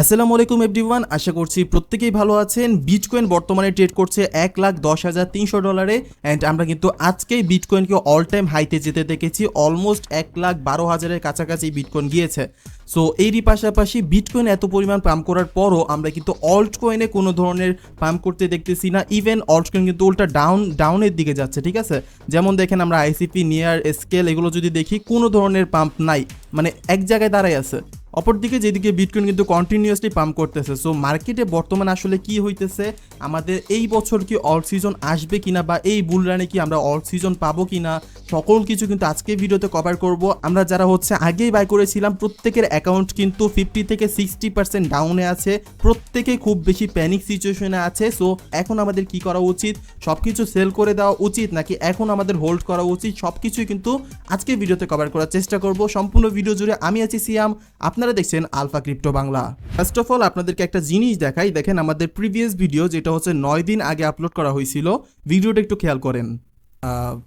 আসসালামু আলাইকুম এভরিওয়ান, আশা করছি প্রত্যেকেই ভালো আছেন। বিটকয়েন বর্তমানে ট্রেড করছে এক লাখ দশ হাজার তিনশো ডলারে অ্যান্ড আমরা কিন্তু আজকেই বিটকয়েনকে অল টাইম হাইতে যেতে দেখেছি। অলমোস্ট এক লাখ বারো হাজারের কাছাকাছি বিটকয়েন গিয়েছে। সো এরই পাশাপাশি বিটকয়েন এত পরিমাণ পাম্প করার পরও আমরা কিন্তু অল্ট কয়েনে কোনো ধরনের পাম্প করতে দেখতেছি না। ইভেন অল্ট কয়েন কিন্তু উল্টা ডাউন ডাউনের দিকে যাচ্ছে, ঠিক আছে? যেমন দেখেন আমরা আইসিপি নিয়ার স্কেল এগুলো যদি দেখি, কোনো ধরনের পাম্প নাই। মানে এক জায়গায় দাঁড়াই আছে। অপরদিকে যেদিকে বিটকয়েন কিন্তু কন্টিনিউয়াসলি পাম্প করতেছে সো মার্কেটে বর্তমানে আসলে কি হইতেছে? আমাদের এই বছর কি অল সিজন আসবে কিনা বা এই বুল রানে কি আমরা অল সিজন পাবো কিনা, সকল কিছু কিন্তু আজকে ভিডিওতে কভার করব। আমরা যারা হচ্ছে আগেই বাই করেছিলাম, প্রত্যেকের অ্যাকাউন্ট কিন্তু ফিফটি থেকে সিক্সটি পার্সেন্ট ডাউনে আছে। প্রত্যেকে খুব বেশি প্যানিক সিচুয়েশনে আছে সো এখন আমাদের কি করা উচিত? সব কিছু সেল করে দেওয়া উচিত নাকি এখন আমাদের হোল্ড করা উচিত? সব কিছুই কিন্তু আজকে ভিডিওতে কভার করার চেষ্টা করব। সম্পূর্ণ ভিডিও জুড়ে আমি আছি সিয়াম আপনারা দেখছেন alpha crypto Bangla. First of all আপনাদেরকে একটা জিনিস দেখাই। দেখেন আমাদের প্রিভিয়াস ভিডিও যেটা হচ্ছে নয় দিন আগে আপলোড করা হয়েছিল। ভিডিওটা একটু খেয়াল করেন।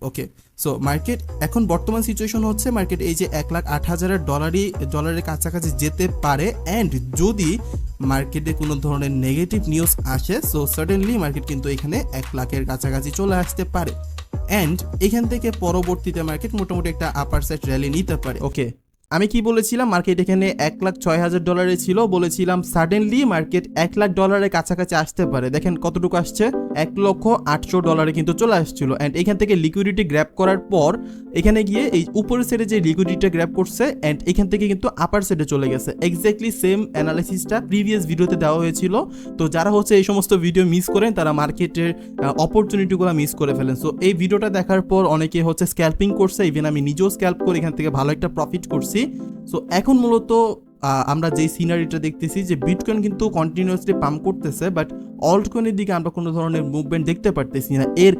ওকে সো মার্কেট এখন বর্তমান সিচুয়েশন হচ্ছে মার্কেট এই যে এক লাখ আট হাজারের ডলারই ডলারের কাছাকাছি যেতে পারে। অ্যান্ড যদি মার্কেটে কোনো ধরনের নেগেটিভ নিউজ আসে সো সাডেনলি মার্কেট কিন্তু এখানে এক লাখের কাছাকাছি চলে আসতে পারে। অ্যান্ড এখান থেকে পরবর্তীতে মার্কেট মোটামুটি একটা আপার সাইড র্যালি নিতে পারে। ওকে আমি কি বলেছিলাম মার্কেট এখানে এক লাখ ছয় হাজার ডলারে ছিল? বলেছিলাম সাডেনলি মার্কেট এক লাখ ডলারের কাছাকাছি আসতে পারে। দেখেন কতটুকু আসছে? এক লক্ষ আটশো ডলারে কিন্তু চলে আসছিল। অ্যান্ড এখান থেকে লিকুইডিটি গ্র্যাপ করার পর এখানে গিয়ে এই উপরের সাইডে যে লিকুইডিটিটা গ্র্যাপ করছে অ্যান্ড এখান থেকে কিন্তু আপার সাইডে চলে গেছে। এক্স্যাক্টলি সেম অ্যানালাইসিসটা প্রিভিয়াস ভিডিওতে দেওয়া হয়েছিল। তো যারা হচ্ছে এই সমস্ত ভিডিও মিস করেন তারা মার্কেটের অপরচুনিটিগুলো মিস করে ফেলেন। সো এই ভিডিওটা দেখার পর অনেকে হচ্ছে স্ক্যাল্পিং করছে। ইভেন আমি নিজেও স্ক্যাল্প করে এখান থেকে ভালো একটা প্রফিট করছি। সো এখন মূলত আমরা যেই সিনারিটা দেখতেছি যে বিটকয়েন কিন্তু কন্টিনিউয়াসলি পাম্প করতেছে বাট অল্ট কয়েনের দিকে আমরা কোনো ধরনের মুভমেন্ট দেখতে পারতেছি না। এর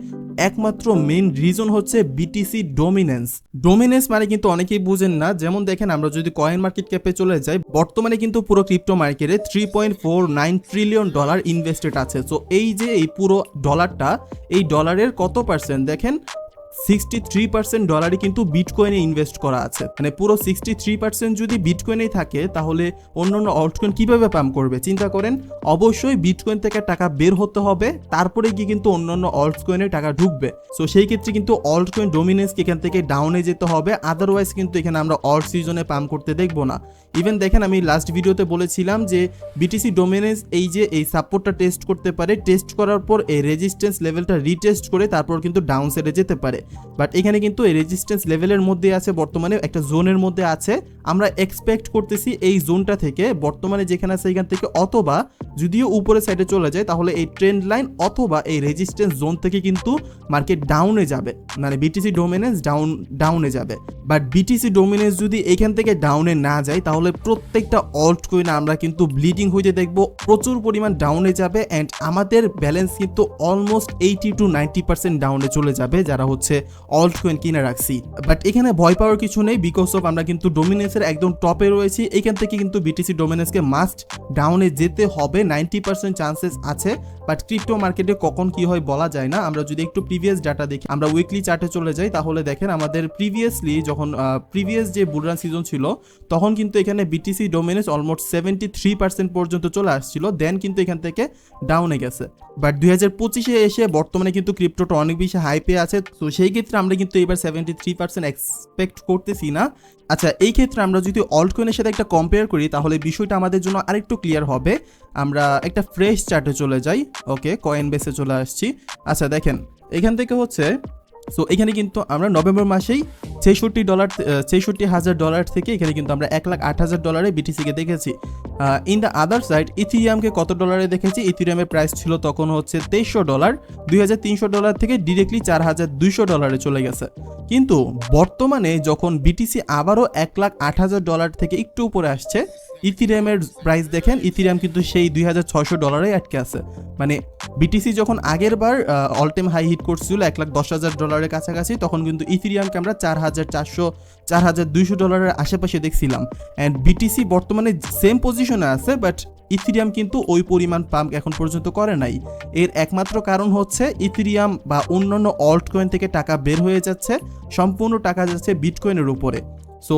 একমাত্র মেইন রিজন হচ্ছে বিটিসি ডোমিনেন্স ডোমিনেন্স মানে কিন্তু অনেকেই বুঝেন না। যেমন দেখেন, আমরা যদি কয়েন মার্কেট ক্যাপে চলে যাই, বর্তমানে কিন্তু পুরো ক্রিপ্টো মার্কেটে three point four nine trillion dollar invested আছে। সো এই যে এই পুরো ডলারটা এই ডলারের কত পার্সেন্ট দেখেন সিক্সটি থ্রি পার্সেন্ট ডলারই কিন্তু বিটকয়েনে ইনভেস্ট করা আছে। মানে পুরো সিক্সটি থ্রি পার্সেন্ট যদি বিটকয়েনেই থাকে, তাহলে অন্য অন্য অল্টকয়েন কীভাবে পাম্প করবে? চিন্তা করেন, অবশ্যই বিটকয়েন থেকে টাকা বের হতে হবে, তারপরে গিয়ে কিন্তু অন্য অন্য অল্টকয়েনে টাকা ঢুকবে। সো সেই ক্ষেত্রে কিন্তু অল্টকয়েন ডোমিনেন্সকে এখান থেকে ডাউনে যেতে হবে আদারওয়াইজ কিন্তু এখানে আমরা অল্ট সিজনে পাম্প করতে দেখব না। ইভেন দেখেন, আমি লাস্ট ভিডিওতে বলেছিলাম যে বিটিসি ডোমিনেন্স এই যে এই সাপোর্টটা টেস্ট করতে পারে টেস্ট করার পর এই রেজিস্ট্যান্স লেভেলটা রিটেস্ট করে তারপর কিন্তু ডাউন সাইডে যেতে পারে। বাট এখানে কিন্তু এই রেজিস্ট্যান্স লেভেলের মধ্যে আছে, বর্তমানে একটা জোনের মধ্যে আছে। আমরা এক্সপেক্ট করতেছি এই জোনটা থেকে, বর্তমানে যেখানে আছে এখান থেকে, অথবা যদিও উপরে সাইডে চলে যায়, তাহলে এই ট্রেন্ড লাইন অথবা এই রেজিস্ট্যান্স জোন থেকে কিন্তু মার্কেট ডাউনে যাবে। মানে বিটিসি ডোমিনেন্স ডাউন ডাউনে যাবে। বাট বিটিসি ডোমিনেন্স যদি এখান থেকে ডাউনে না যায়, তাহলে প্রত্যেকটা অল্ট কয়েন আমরা কিন্তু ব্লিডিং হইতে দেখব, প্রচুর পরিমাণ ডাউনে যাবে অ্যান্ড আমাদের ব্যালেন্স কিন্তু almost eighty two ninety percent ডাউনে চলে যাবে, যারা হচ্ছে অল্ট কয়েন কিনে রাখছি। বাট এখানে ভয় পাওয়ার কিছু নেই বিকজ অফ আমরা কিন্তু ডোমিনেন্সের একদম টপে রয়েছি। এখান থেকে কিন্তু বিটিসি ডোমিনেন্সকে মাস্ট ডাউনে যেতে হবে। নাইনটি পার্সেন্ট চান্সেস আছে। বাট ক্রিপ্টো মার্কেটে কখন কি হয় বলা যায় না। আমরা যদি একটু প্রিভিয়াস ডাটা দেখি, আমরা উইকলি চার্টে চলে যাই, তাহলে দেখেন আমাদের প্রিভিয়াসলি যখন প্রিভিয়াস যে বুলরান সিজন ছিল, তখন কিন্তু এখানে BTC dominance almost seventy three percent পর্যন্ত চলে আসছিল। দেন কিন্তু এখান থেকে ডাউনে গেছে। বাট দুই হাজার পঁচিশে এসে বর্তমানে কিন্তু ক্রিপ্টোটা অনেক বেশি হাইপে আছে। তো সেই ক্ষেত্রে আমরা কিন্তু এবার সেভেন্টি থ্রি পার্সেন্ট এক্সপেক্ট করতেছি না। আচ্ছা এই ক্ষেত্রে আমরা যদি অল্ট কয়েনের সাথে একটা কম্পেয়ার করি, তাহলে বিষয়টা আমাদের জন্য আরেকটু ক্লিয়ার হবে। আমরা একটা ফ্রেশ চার্টে চলে যাই। ওকে কয়েন বেসে চলে আসছি। আচ্ছা দেখেন, এখান থেকে হচ্ছে সো এখানে কিন্তু আমরা নভেম্বর মাসেই ছেষট্টি ডলার ছেষট্টি হাজার ডলার থেকে এখানে কিন্তু আমরা এক লাখ আট হাজার ডলারে বিটিসিকে দেখেছি। ইন দ্য আদার সাইড ইথিরিয়ামকে কত ডলারে দেখেছি? ইথিরিয়ামের প্রাইস ছিল তখন হচ্ছে তেইশশো ডলার দুই হাজার তিনশো ডলার থেকে ডিরেক্টলি চার হাজার দুইশো ডলারে চলে গেছে। কিন্তু বর্তমানে যখন বিটিসি আবারও এক লাখ আট হাজার ডলার থেকে একটু উপরে আসছে ইথিরিয়ামের প্রাইস দেখেন ইথিরিয়াম কিন্তু সেই দুই হাজার ছয়শো ডলারে আটকে আছে। মানে বিটিসি যখন আগের বার অল টাইম হাই হিট করছিল, এক লাখ দশ হাজার ডলারের কাছাকাছি, তখন কিন্তু ইথিরিয়ামকে আমরা চার হাজার চারশো, চার হাজার দুইশো ডলারের আশেপাশে দেখছিলাম। অ্যান্ড বিটিসি বর্তমানে সেম পজিশনে আছে বাট ইথিরিয়াম কিন্তু ওই পরিমাণ পাম্প এখন পর্যন্ত করে নাই। এর একমাত্র কারণ হচ্ছে ইথিরিয়াম বা অন্যান্য অল্ট কয়েন থেকে টাকা বের হয়ে যাচ্ছে, সম্পূর্ণ টাকা যাচ্ছে বিটকয়েনের উপরে। সো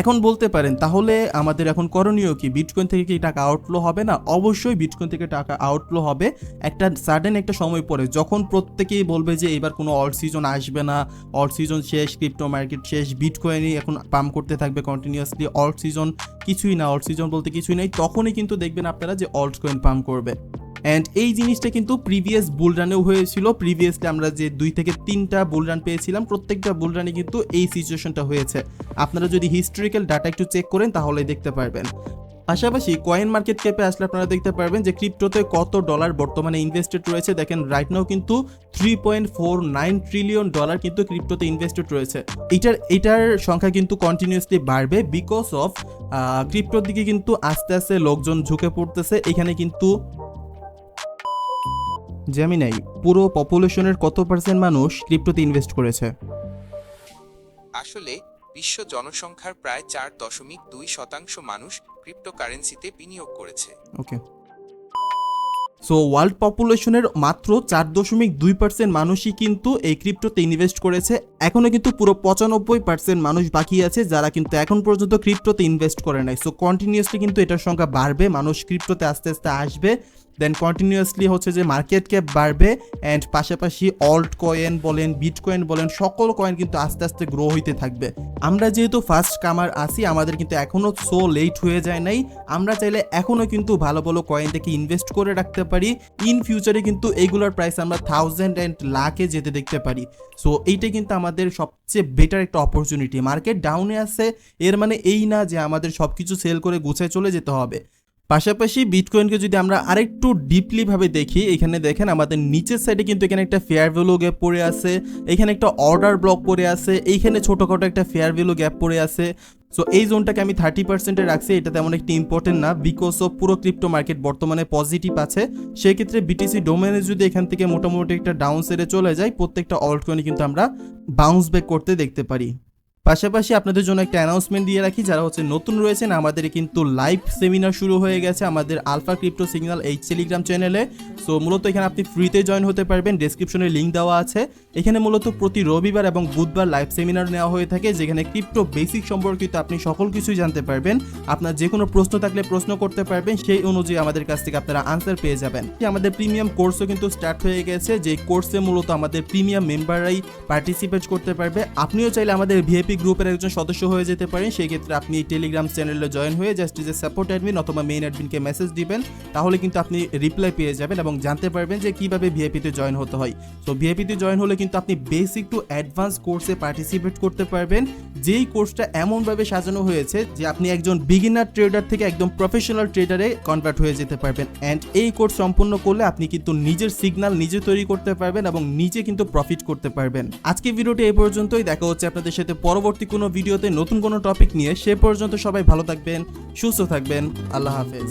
এখন বলতে পারেন, তাহলে আমাদের এখন করণীয় কি? বিটকয়েন থেকে কি টাকা আউটফ্লো হবে না? অবশ্যই বিটকয়েন থেকে টাকা আউটফ্লো হবে। একটা সাডেন একটা সময় পরে, যখন প্রত্যেকেই বলবে যে এবার কোনো অল সিজন আসবে না অল সিজন শেষ ক্রিপ্টো মার্কেট শেষ বিটকয়েনই এখন পাম্প করতে থাকবে কন্টিনিউয়াসলি অল সিজন কিছুই না অল সিজন বলতে কিছুই নেই, তখনই কিন্তু দেখবেন আপনারা যে অল্ট কয়েন পাম্প করবে। অ্যান্ড এই জিনিসটা কিন্তু প্রিভিয়াস বুলরানেও হয়েছিল। প্রিভিয়াসলি আমরা যে দুই থেকে তিনটা বুলরান পেয়েছিলাম, প্রত্যেকটা বুলরানে কিন্তু এই সিচুয়েশনটা হয়েছে। আপনারা যদি হিস্টোরিক্যাল ডাটা একটু চেক করেন, তাহলে দেখতে পারবেন। পাশাপাশি কয়েন মার্কেট ক্যাপে আসলে আপনারা দেখতে পারবেন যে ক্রিপ্টোতে কত ডলার বর্তমানে ইনভেস্টেড রয়েছে। দেখেন রাইট নাও কিন্তু three point four nine trillion dollar কিন্তু ক্রিপ্টোতে ইনভেস্টেড রয়েছে। এটার এটার সংখ্যা কিন্তু কন্টিনিউয়াসলি বাড়বে বিকজ অফ ক্রিপ্টোর দিকে কিন্তু আস্তে আস্তে লোকজন ঝুঁকে পড়তেছে। এখানে কিন্তু জেমিনাই পুরো পপুলেশনের কত পার্সেন্ট মানুষ ক্রিপ্টোতে ইনভেস্ট করেছে? আসলে বিশ্ব জনসংখ্যার প্রায় চার দশমিক দুই শতাংশ মানুষ ক্রিপ্টোকারেন্সিতে বিনিয়োগ করেছে। ওকে সো ওয়ার্ল্ড পপুলেশনের মাত্র চার দশমিক দুই পার্সেন্ট মানুষই কিন্তু এই ক্রিপ্টোতে ইনভেস্ট করেছে। এখনও কিন্তু পুরো পঁচানব্বই পার্সেন্ট মানুষ বাকি আছে যারা কিন্তু এখন পর্যন্ত ক্রিপ্টোতে ইনভেস্ট করে নাই। সো কন্টিনিউয়াসলি কিন্তু এটার সংখ্যা বাড়বে, মানুষ ক্রিপ্টোতে আস্তে আস্তে আসবে। দেন কন্টিনিউয়াসলি হচ্ছে যে মার্কেট ক্যাপ বাড়বে অ্যান্ড পাশাপাশি অল্ট কয়েন বলেন বিট কয়েন বলেন, সকল কয়েন কিন্তু আস্তে আস্তে গ্রো হইতে থাকবে। আমরা যেহেতু ফার্স্ট কামার আসি আমাদের কিন্তু এখনও সো লেট হয়ে যায় নাই। আমরা চাইলে এখনও কিন্তু ভালো ভালো কয়েন থেকে ইনভেস্ট করে রাখতে পারি। ইন ফিউচারে কিন্তু এইগুলোর প্রাইস আমরা থাউজেন্ড অ্যান্ড লাখে যেতে দেখতে পারি। সো এইটা কিন্তু আমাদের সবচেয়ে বেটার একটা অপরচুনিটি মার্কেট ডাউনে আছে, এর মানে এই না যে আমাদের সব কিছু সেল করে গুছায় চলে যেতে হবে। পাশাপাশি বিটকয়েনকে যদি আমরা আরেকটু ডিপলি ভাবে দেখি, এখানে দেখেন আমাদের নিচের সাইডে কিন্তু এখানে একটা ফেয়ার ভ্যালু গ্যাপ পড়ে আছে, এখানে একটা অর্ডার ব্লক পড়ে আছে, এইখানে ছোটোখাটো একটা ফেয়ার ভ্যালু গ্যাপ পড়ে আছে। সো এই জোনটাকে আমি থার্টি পার্সেন্টে রাখছি, এটা তেমন একটি ইম্পর্টেন্ট না বিকজ অফ পুরো ক্রিপ্টো মার্কেট বর্তমানে পজিটিভ আছে। সেক্ষেত্রে বিটিসি ডোমেনে যদি এখান থেকে মোটামুটি একটা ডাউন সাইডে চলে যায়, প্রত্যেকটা অল্ট কয়েনে কিন্তু আমরা বাউন্স ব্যাক করতে দেখতে পারি। পাশাপাশি আপনাদের জন্য একটা অ্যানাউন্সমেন্ট দিয়ে রাখি, যারা হচ্ছে নতুন রয়েছেন, আমাদের কিন্তু লাইভ সেমিনার শুরু হয়ে গেছে আমাদের আলফা ক্রিপ্টো সিগন্যাল এই টেলিগ্রাম চ্যানেলে সো মূলত এখানে আপনি ফ্রিতে জয়েন হতে পারবেন। ডেসক্রিপশনে লিঙ্ক দেওয়া আছে। এখানে মূলত প্রতি রবিবার এবং বুধবার লাইভ সেমিনার নেওয়া হয়ে থাকে, যেখানে ক্রিপ্টো বেসিক সম্পর্কিত আপনি সকল কিছুই জানতে পারবেন। আপনার যে কোনো প্রশ্ন থাকলে প্রশ্ন করতে পারবেন, সেই অনুযায়ী আমাদের কাছ থেকে আপনারা আনসার পেয়ে যাবেন। আমাদের প্রিমিয়াম কোর্সও কিন্তু স্টার্ট হয়ে গেছে, যে কোর্সে মূলত আমাদের প্রিমিয়াম মেম্বাররাই পার্টিসিপেট করতে পারবে। আপনিও চাইলে আমাদের ভিআইপি গ্রুপের একজন সদস্য হয়ে যেতে পারেন। সেই ক্ষেত্রে আপনি টেলিগ্রাম চ্যানেলে জয়েন হয়ে জাস্ট যে সাপোর্ট অ্যাডমিন অথবা মেইন অ্যাডমিনকে মেসেজ দিবেন। তাহলে কিন্তু আপনি রিপ্লাই পেয়ে যাবেন এবং জানতে পারবেন যে কীভাবে ভিআইপিতে জয়েন হতে হয়। তো ভিআইপিতে জয়েন হলে কিন্তু আপনি বেসিক টু অ্যাডভান্স কোর্সে পার্টিসিপেট করতে পারবেন। যেই কোর্সটা এমনভাবে সাজানো হয়েছে যে আপনি একজন বিগিনার ট্রেডার থেকে একদম প্রফেশনাল ট্রেডারে কনভার্ট হয়ে যেতে পারবেন। অ্যান্ড এই কোর্স সম্পূর্ণ করলে আপনি কিন্তু নিজের সিগন্যাল নিজে তৈরি করতে পারবেন এবং নিজে কিন্তু প্রফিট করতে পারবেন। আজকে ভিডিওটি এই পর্যন্তই। দেখা হচ্ছে আপনাদের সাথে পরবর্তী কোনো ভিডিওতে। নতুন কোনো টপিক নিয়ে সে পর্যন্ত সবাই ভালো থাকবেন, সুস্থ থাকবেন। আল্লাহ হাফেজ।